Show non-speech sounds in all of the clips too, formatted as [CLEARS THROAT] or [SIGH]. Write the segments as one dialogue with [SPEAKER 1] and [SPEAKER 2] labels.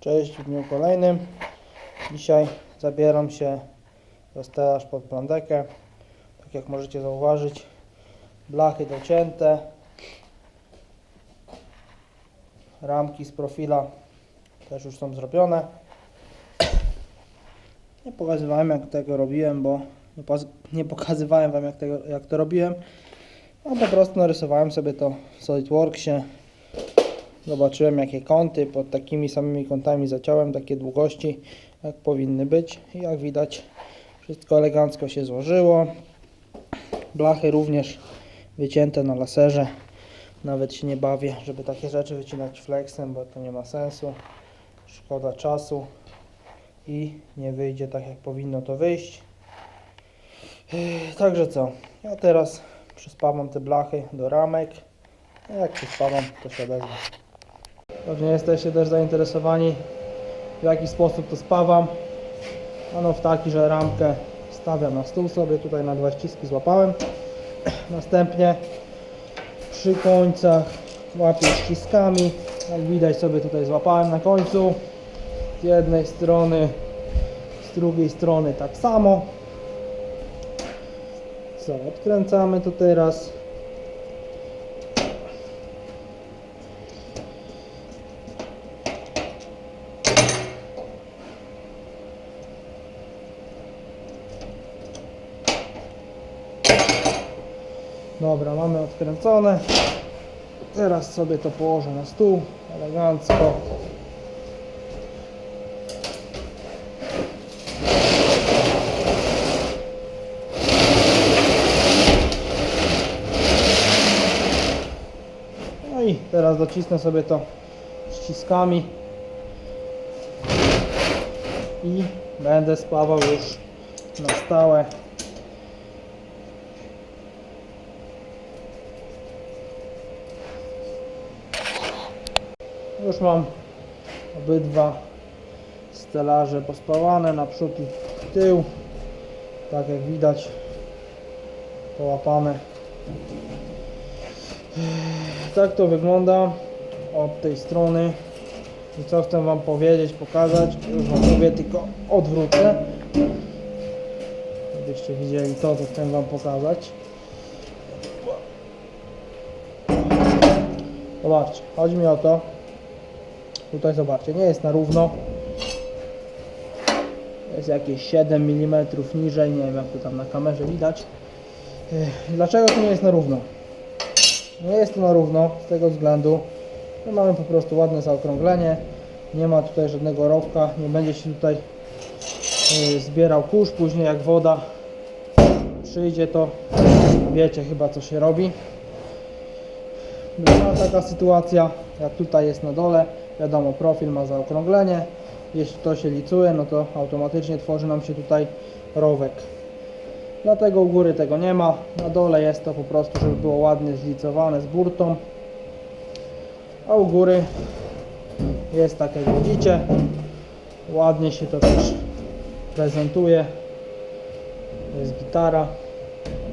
[SPEAKER 1] Cześć w dniu kolejnym. Dzisiaj zabieram się za stelaż pod plandekę. Tak jak możecie zauważyć, blachy docięte, ramki z profila też już są zrobione. Nie pokazywałem jak tego robiłem, bo nie, pokazywałem Wam jak, tego, jak to robiłem. A po prostu narysowałem sobie to w SolidWorksie. Zobaczyłem jakie kąty, pod takimi samymi kątami zaciąłem takie długości jak powinny być i jak widać wszystko elegancko się złożyło. Blachy również wycięte na laserze. Nawet się nie bawię, żeby takie rzeczy wycinać flexem, bo to nie ma sensu. Szkoda czasu i nie wyjdzie tak jak powinno to wyjść. Także co, ja teraz przyspawam te blachy do ramek. Jak przyspawam, to się odezwę. Pewnie jesteście też zainteresowani w jaki sposób to spawam. Ano w taki, że ramkę stawiam na stół sobie, tutaj na dwa ściski złapałem. [CLEARS THROAT] Następnie przy końcach łapię ściskami. Jak widać sobie tutaj złapałem na końcu. Z jednej strony, z drugiej strony tak samo. Co, odkręcamy to teraz. Dobra, mamy odkręcone. Teraz sobie to położę na stół elegancko. No i teraz docisnę sobie to ściskami i będę spawał już na stałe Już mam obydwa stelaże pospawane naprzód i tył. Tak jak widać połapane. Tak to wygląda od tej strony. I co chcę Wam powiedzieć, pokazać, już Wam mówię, tylko odwrócę. Żebyście widzieli to, co chcę Wam pokazać. Zobaczcie, chodzi mi o to, Tutaj zobaczcie, nie jest na równo. Jest jakieś 7 mm niżej, nie wiem jak to tam na kamerze widać. Dlaczego to nie jest na równo? Nie jest to na równo z tego względu, że mamy po prostu ładne zaokrąglenie. Nie ma tutaj żadnego rowka, nie będzie się tutaj yy, zbierał kurz, później jak woda przyjdzie to wiecie chyba co się robi. Była taka sytuacja, jak tutaj jest na dole, wiadomo profil ma zaokrąglenie, jeśli to się licuje, no to automatycznie tworzy nam się tutaj rowek. Dlatego u góry tego nie ma, na dole jest to po prostu, żeby było ładnie zlicowane z burtą, a u góry jest tak jak widzicie, ładnie się to też prezentuje, jest gitara,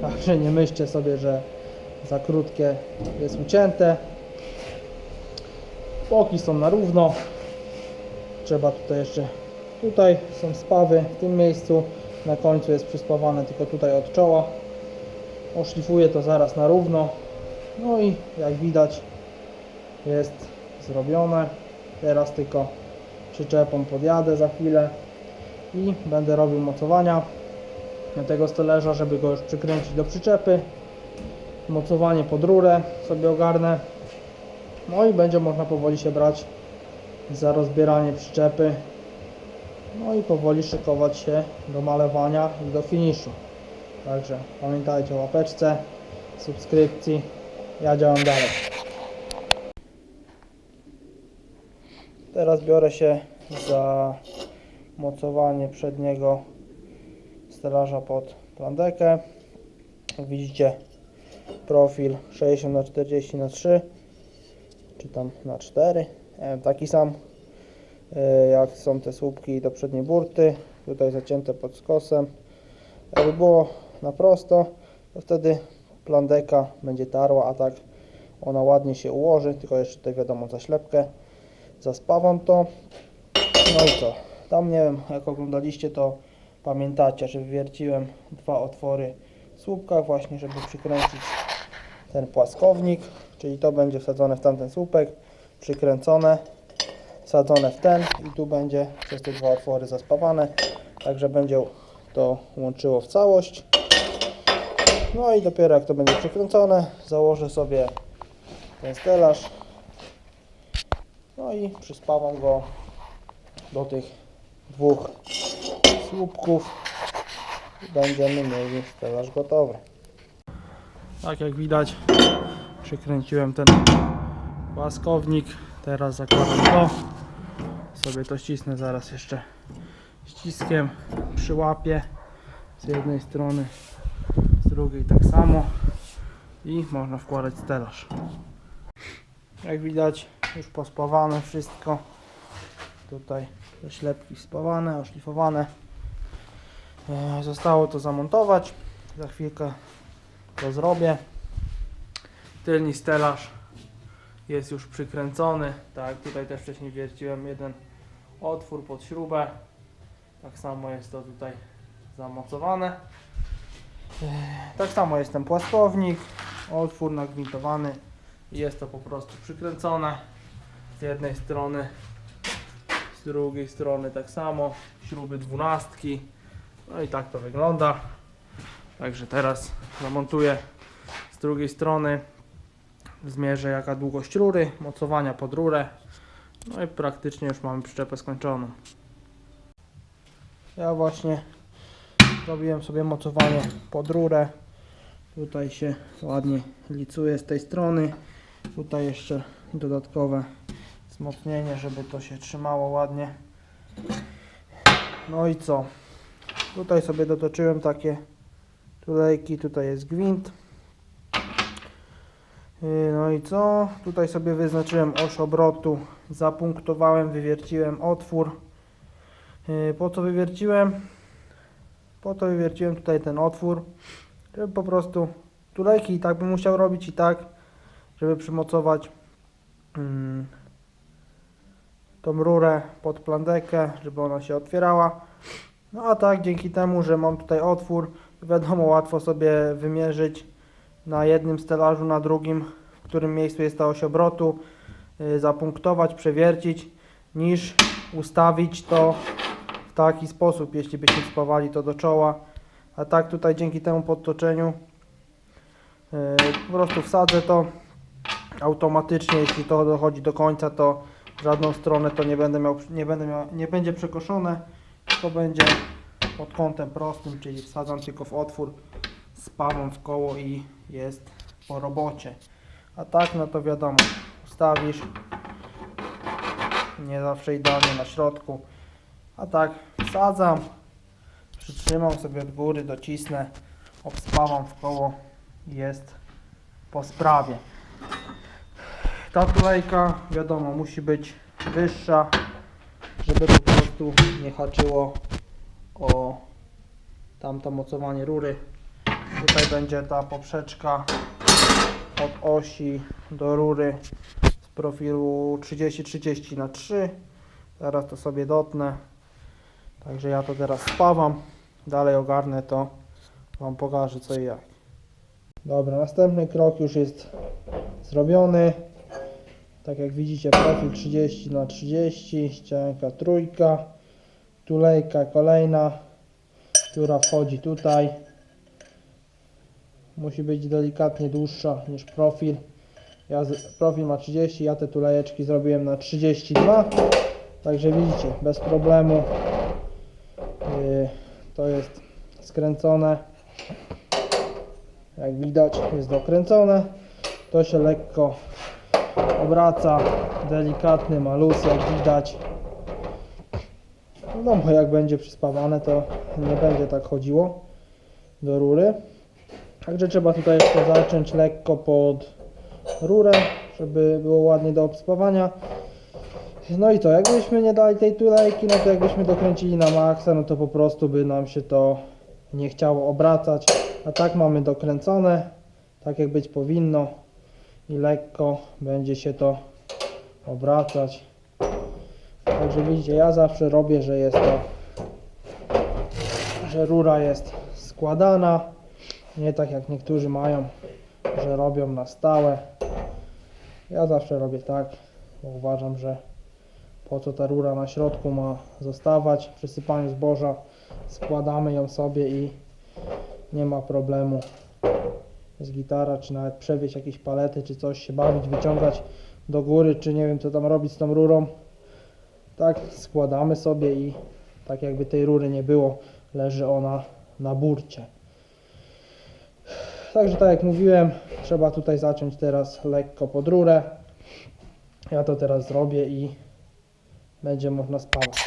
[SPEAKER 1] także nie myślcie sobie, że za krótkie jest ucięte. Boki są na równo. Trzeba tutaj jeszcze, tutaj są spawy w tym miejscu. Na końcu jest przyspawane tylko tutaj od czoła. Oszlifuję to zaraz na równo. No i jak widać jest zrobione. Teraz tylko przyczepą podjadę za chwilę i będę robił mocowania tego stelerza, żeby go już przykręcić do przyczepy mocowanie pod rurę sobie ogarnę. No i będzie można powoli się brać za rozbieranie przyczepy. No i powoli szykować się do malowania i do finiszu. Także pamiętajcie o łapeczce, subskrypcji. Ja działam dalej. Teraz biorę się za mocowanie przedniego stelaża pod plandekę. Widzicie profil 60 na 40 na 3 czy tam na 4 nie wiem, taki sam e, jak są te słupki do przedniej burty tutaj zacięte pod skosem. Jakby było na prosto to wtedy plandeka będzie tarła a tak ona ładnie się ułoży tylko jeszcze tutaj wiadomo zaślepkę zaspawam to. No i co? Tam nie wiem, jak oglądaliście, to pamiętacie, że wywierciłem dwa otwory w słupkach właśnie, żeby przykręcić ten płaskownik, czyli to będzie wsadzone w tamten słupek, przykręcone, wsadzone w ten i tu będzie przez te dwa otwory zaspawane, także będzie to łączyło w całość. No i dopiero jak to będzie przykręcone, założę sobie ten stelaż, no i przyspawam go do tych dwóch słupków i będziemy mieli stelaż gotowy. Tak jak widać przykręciłem ten łaskownik. Teraz zakładam to. Sobie to ścisnę zaraz jeszcze ściskiem przyłapię z jednej strony z drugiej tak samo. I można wkładać stelaż. Jak widać już pospawane wszystko. Tutaj te ślepki spawane, oszlifowane. E, zostało to zamontować. Za chwilkę to zrobię tylni stelaż jest już przykręcony. Tak tutaj też wcześniej wierciłem jeden otwór pod śrubę. Tak samo jest to tutaj zamocowane. E, tak samo jest ten płaskownik otwór nagwintowany. Jest to po prostu przykręcone z jednej strony z drugiej strony tak samo śruby dwunastki. No i tak to wygląda. Także teraz zamontuję z drugiej strony zmierzę jaka długość rury mocowania pod rurę. No i praktycznie już mamy przyczepę skończoną. Ja właśnie zrobiłem sobie mocowanie pod rurę. Tutaj się ładnie licuje z tej strony. Tutaj jeszcze dodatkowe wzmocnienie żeby to się trzymało ładnie. No i co? Tutaj sobie dotoczyłem takie tulejki. Tutaj jest gwint no i co? Tutaj sobie wyznaczyłem oś obrotu. Zapunktowałem wywierciłem otwór. Yy, po co wywierciłem? Po to wywierciłem tutaj ten otwór żeby po prostu tulejki i tak bym musiał robić i tak żeby przymocować mm, tą rurę pod plandekę, żeby ona się otwierała. No a tak dzięki temu, że mam tutaj otwór, wiadomo łatwo sobie wymierzyć na jednym stelażu, na drugim, w którym miejscu jest ta oś obrotu, y, zapunktować, przewiercić, niż ustawić to w taki sposób, jeśli byśmy spawali to do czoła. A tak tutaj dzięki temu podtoczeniu y, po prostu wsadzę to automatycznie, jeśli to dochodzi do końca, to żadną stronę to nie będę miał, nie będę miał, nie będzie przekoszone, to będzie pod kątem prostym, czyli wsadzam tylko w otwór, spawam w koło i jest po robocie. A tak, no to wiadomo, ustawisz, nie zawsze idealnie na środku, a tak wsadzam, przytrzymam sobie od góry, docisnę, obspawam w koło jest po sprawie. Ta tulejka, wiadomo, musi być wyższa, żeby po prostu nie haczyło o tamto mocowanie rury. Tutaj będzie ta poprzeczka od osi do rury z profilu 30-30 na 3 Teraz to sobie dotnę. Także ja to teraz spawam. Dalej ogarnę to. Wam pokażę co i jak. Dobra, następny krok już jest zrobiony. Tak jak widzicie profil 30 na 30 ścianka trójka, tulejka kolejna, która wchodzi tutaj. Musi być delikatnie dłuższa niż profil. Ja z, profil ma 30, ja te tulejeczki zrobiłem na 32. Także widzicie, bez problemu yy, to jest skręcone. Jak widać jest dokręcone. To się lekko obraca delikatny malus jak widać no bo jak będzie przyspawane to nie będzie tak chodziło do rury także trzeba tutaj jeszcze zacząć lekko pod rurę żeby było ładnie do obspawania. No i to jakbyśmy nie dali tej tulejki no to jakbyśmy dokręcili na maksa no to po prostu by nam się to nie chciało obracać. A tak mamy dokręcone tak jak być powinno. I lekko będzie się to obracać. Także widzicie, ja zawsze robię, że jest to, że rura jest składana, nie tak jak niektórzy mają, że robią na stałe. Ja zawsze robię tak, bo uważam, że po co ta rura na środku ma zostawać przy sypaniu zboża. Składamy ją sobie i nie ma problemu z gitara, czy nawet przewieźć jakieś palety, czy coś się bawić, wyciągać do góry, czy nie wiem co tam robić z tą rurą. Tak składamy sobie i tak jakby tej rury nie było, leży ona na burcie. Także tak jak mówiłem, trzeba tutaj zacząć teraz lekko pod rurę. Ja to teraz zrobię i będzie można spawać.